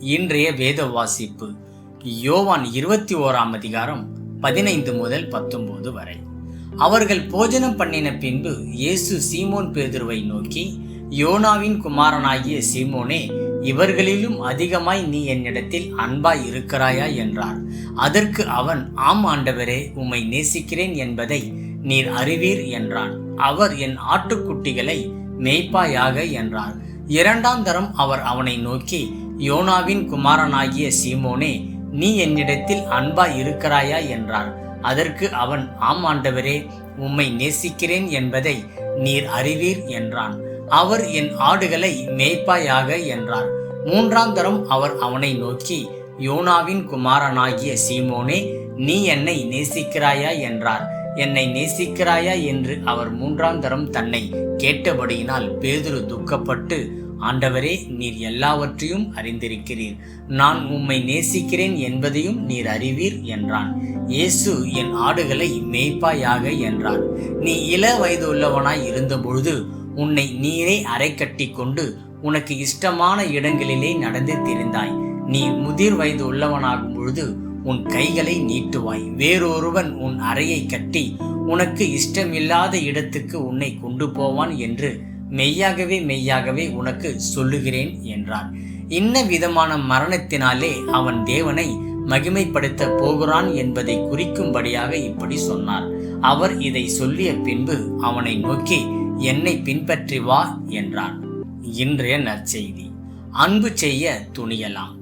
இன்றைய வேத வாசிப்பு யோவான் இருபத்தி ஓராம் அதிகாரம் பதினைந்து முதல் பத்தொன்பது வரை. அவர்கள் போஜனம் பண்ணின பின்பு இயேசு சீமோன் பேதுருவை நோக்கி யோனாவின் குமாரனாகிய சீமோனே இவர்களிலும் அதிகமாய் நீ என்னிடத்தில் அன்பாய் இருக்கிறாயா என்றார். அதற்கு அவன் ஆம் ஆண்டவரே உம்மை நேசிக்கிறேன் என்பதை நீர் அறிவீர் என்றான். அவர் என் ஆட்டுக்குட்டிகளை மேய்ப்பாயாக என்றார். இரண்டாம் தரம் அவர் அவனை நோக்கி யோனாவின் குமாரனாகிய சீமோனே நீ என்னிடத்தில் அன்பா இருக்கிறாயா? என்றார். அதற்கு அவன் ஆம் ஆண்டவரே உம்மை நேசிக்கிறேன் என்பதை நீர் அறிவீர் என்றான். அவர் என் ஆடுகளை மேய்ப்பாயாக என்றார். மூன்றாம் தரம் அவர் அவனை நோக்கி யோனாவின் குமாரனாகிய சீமோனே நீ என்னை நேசிக்கிறாயா? என்றார். என்னை நேசிக்கிறாயா? என்று அவர் மூன்றாம் தரம் தன்னை கேட்டபடியினால் பேதுரு துக்கப்பட்டு ஆண்டவரே நீர் எல்லாவற்றையும் அறிந்திருக்கிறீர். நான் உம்மை நேசிக்கிறேன் என்பதையும் நீர் அறிவீர் என்றான். இயேசு என் ஆடுகளை மேய்ப்பாயாக என்றார். நீ இள வயது உள்ளவனாய் இருந்தபொழுது உன்னை நீரே அரை கட்டி கொண்டு உனக்கு இஷ்டமான இடங்களிலே நடந்து திரிந்தாய். நீ முதிர் வயது உள்ளவனாகும் பொழுது உன் கைகளை நீட்டுவாய். வேறொருவன் உன் அறையை கட்டி உனக்கு இஷ்டமில்லாத இடத்துக்கு உன்னை கொண்டு போவான் என்று மெய்யாகவே மெய்யாகவே உனக்கு சொல்லுகிறேன் என்றார் இன்ன விதமான மரணத்தினாலே அவன் தேவனை மகிமைப்படுத்த போகிறான் என்பதை குறிக்கும்படியாக இப்படி சொன்னார். அவர் இதை சொல்லிய பின்பு அவனை நோக்கி என்னை பின்பற்றி வா என்றார் இன்றைய நற்செய்தி. அன்பு செய்ய துணியலாம்.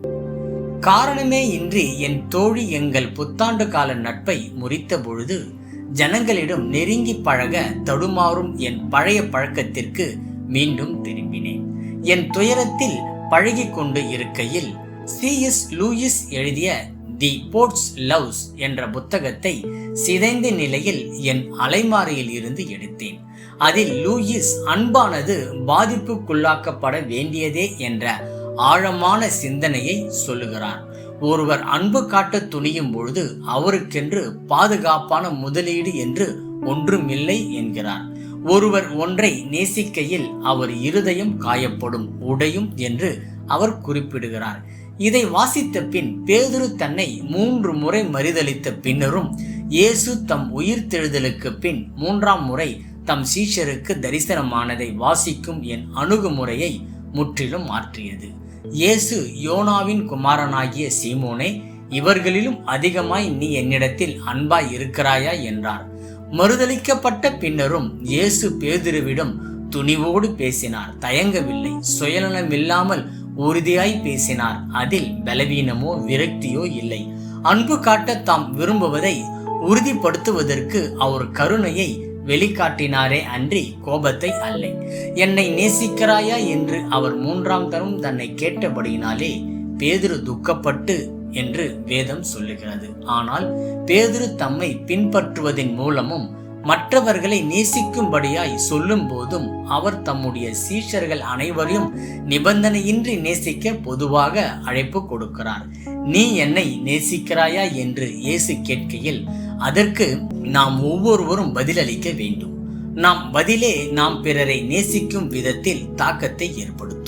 காரணமே இன்றி என் தோழி எங்கள் புத்தாண்டு கால நட்பை முறித்த பொழுது ஜனங்களிடம் நெருங்கி பழக தடுமாறும் என் பழைய பழக்கத்திற்கு மீண்டும் திரும்பினேன். என் துயரத்தில் பழகிக் கொண்டு இருக்கையில் சி. எஸ். லூயிஸ் எழுதிய தி போர்ட்ஸ் லவ்ஸ் என்ற புத்தகத்தை சிதைந்த நிலையில் என் அலைமாரியில் இருந்து எடுத்தேன். அதில் லூயிஸ் அன்பானது பாதிப்புக்குள்ளாக்கப்பட வேண்டியதே என்ற ஆழமான சிந்தனையை சொல்லுகிறார். ஒருவர் அன்பு காட்ட துணியும் பொழுது அவருக்கென்று பாதுகாப்பான முதலீடு என்று ஒன்றுமில்லை என்கிறார். ஒருவர் ஒன்றை நேசிக்கையில் அவர் இருதயம் காயப்படும் உடையும் என்று அவர் குறிப்பிடுகிறார். இதை வாசித்த பின் பேதுரு தன்னை மூன்று முறை மறுதளித்த பின்னரும் இயேசு தம் உயிர்த்தெழுதலுக்கு பின் மூன்றாம் முறை தம் சீஷருக்கு தரிசனமானதை வாசிக்கும் என் அணுகுமுறையை முற்றிலும் மாற்றியது. இயேசு யோனாவின் குமாரனாகிய சீமோனே இவர்களிலும் அதிகமாய் நீ என்னிடத்தில் அன்பாய் இருக்கிறாயா என்றார். மறுதளிக்கப்பட்ட பின்னரும் இயேசு பேதுருவிடம் துணிவோடு பேசினார். தயங்கவில்லை சுயநலமில்லாமல் உறுதியாய் பேசினார். அதில் பலவீனமோ விரக்தியோ இல்லை. அன்பு காட்ட தாம் விரும்புவதை உறுதிப்படுத்துவதற்கு அவர் கருணையை வெளிக்காட்டினாரே அன்றி கோபத்தை அல்ல. என்னை நேசிக்கிறாயா என்று அவர் மூன்றாம் தரம் தன்னை கேட்டபடியினாலே பேதுரு துக்கப்பட்டு என்று வேதம் சொல்லுகிறது. ஆனால் பேதுரு தம்மை பின்பற்றுவதன் மூலமும் மற்றவர்களை நேசிக்கும்படியாய் சொல்லும் போதும் அவர் தம்முடைய சீஷர்கள் அனைவரையும் நிபந்தனையின்றி நேசிக்க பொதுவாக அழைப்பு கொடுக்கிறார். நீ என்னை நேசிக்கிறாயா என்று இயேசு கேட்கையில் அதற்கு நாம் ஒவ்வொருவரும் பதிலளிக்க வேண்டும். நாம் பதிலே நாம் பிறரை நேசிக்கும் விதத்தில் தாக்கத்தை ஏற்படுத்தும்.